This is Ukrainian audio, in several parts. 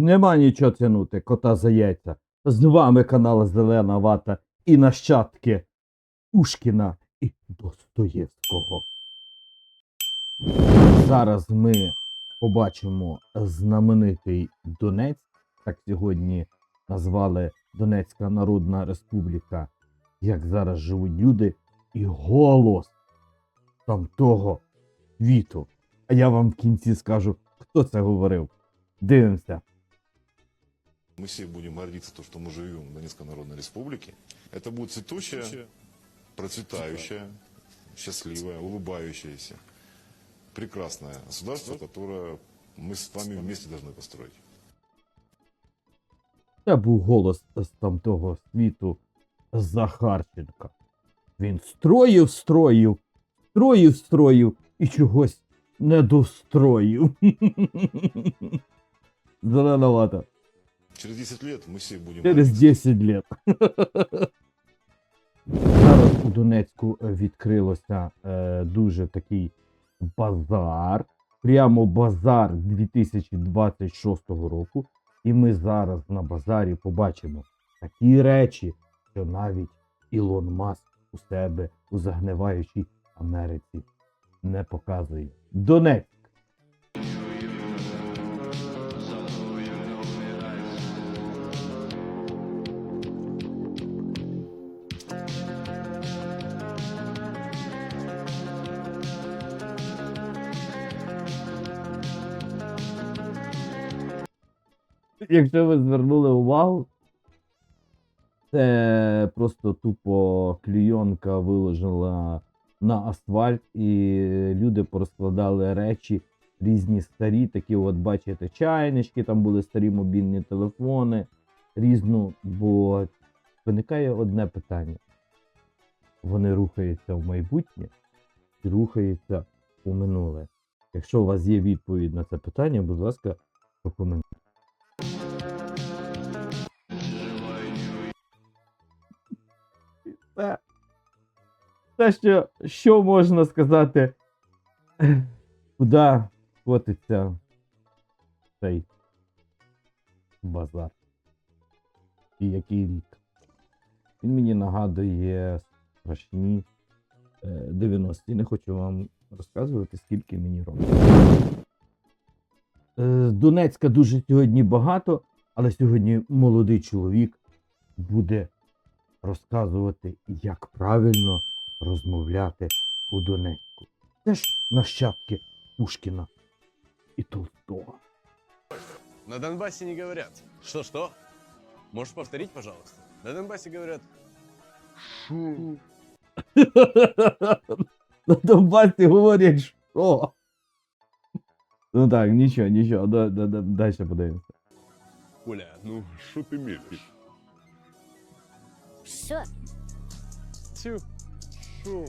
Нема нічого тянути, кота за яйця. З вами канал Зелена Вата і нащадки Пушкіна і Достоєвського. Зараз ми побачимо знаменитий Донець, так сьогодні назвали Донецька Народна Республіка, як зараз живуть люди, і голос там того світу. А я вам в кінці скажу, хто це говорив. Дивимося. Мы все будем гордиться, то, что мы живем в Донецкой Народной Республике. Это будет цветущая, процветающая, счастливая, улыбающаяся, прекрасное государство, которое мы с вами вместе должны построить. Це був голос з тамтого світу Захарченка. Він строїв, строїв, строїв, строїв і чогось не достроїв. Зеленовато. Через 10 лет мы все будем Через 10 лет. Зараз у Донецьку відкрилося е, дуже такий базар. Прямо базар 2026 року. І ми зараз на базарі побачимо такі речі, що навіть Ілон Маск у себе у загниваючій Америці не показує. Донецьк. Якщо ви звернули увагу, це просто тупо клійонка виложила на асфальт, і люди порозкладали речі різні старі, такі, от бачите, чайнички, там були старі мобільні телефони, різну, бо виникає одне питання. Вони рухаються в майбутнє і рухаються у минуле. Якщо у вас є відповідь на це питання, будь ласка, прокоментуйте. Те, що, що можна сказати, куди котиться цей базар. І який рік. Він мені нагадує страшні е, 90-ті. Не хочу вам розказувати, скільки мені років. Е, з Донецька дуже сьогодні багато, але сьогодні молодий чоловік буде розказувати, як правильно розмовляти у Донецьку. Це ж нащадки Пушкіна і Толстого. На Донбассе не говорят. Что-что? Можешь повторить, пожалуйста? На Донбассе говорят... На Донбасі говорять, що. Ну так, нічого, нічого, да, да, да, далі подивимося. Коля, ну что ты мелькишь? Все, Тю. Шо?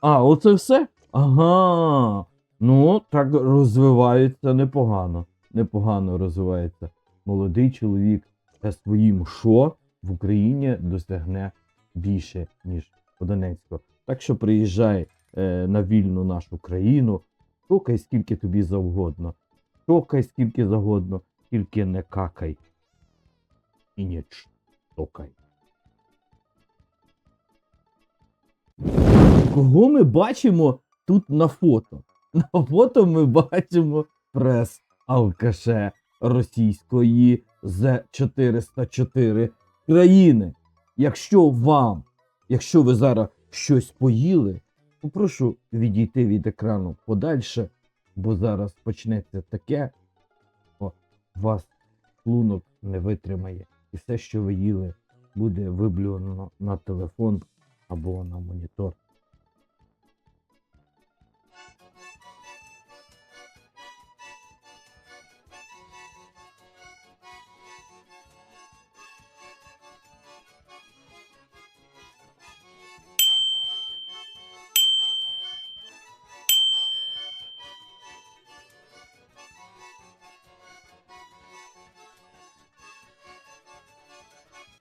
А, оце все? Ага. Ну, так розвивається непогано. Непогано розвивається. Молодий чоловік та своїм шо в Україні досягне більше, ніж у Донецьку. Так що приїжджай е, на вільну нашу країну, шукай скільки тобі завгодно. Шукай скільки завгодно, тільки не какай. І не чокай. Кого ми бачимо тут на фото? На фото ми бачимо прес алкаше російської з 404 країни. Якщо вам, якщо ви зараз щось поїли, попрошу відійти від екрану подальше, бо зараз почнеться таке, о, вас шлунок не витримає. І все, що ви їли, буде виблювано на телефон або на монітор.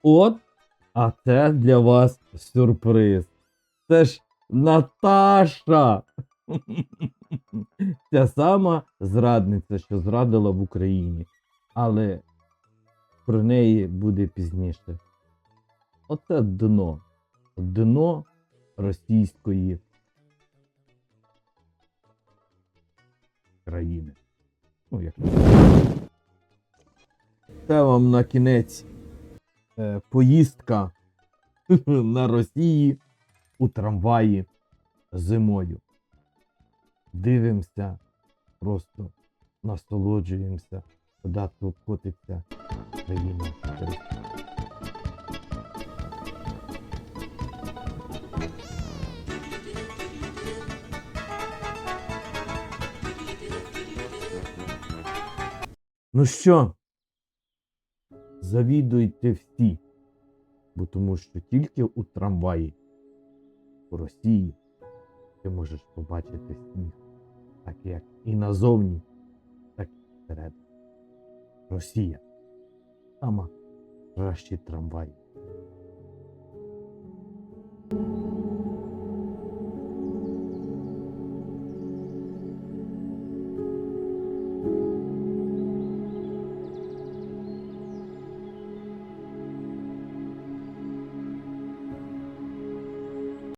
От, а це для вас сюрприз. Це ж Наташа. Ця сама зрадниця, що зрадила в Україні. Але про неї буде пізніше. Оце дно. Дно російської країни. Ну, як це вам на кінець поїздка на Росії у трамваї зимою. Дивимося, просто насолоджуємося, куди котиться країна. Ну що, завідуйте всі, бо тому що тільки у трамваї у Росії ти можеш побачити сніг, так як і назовні, так і всередині. Росія сама кращі трамваї.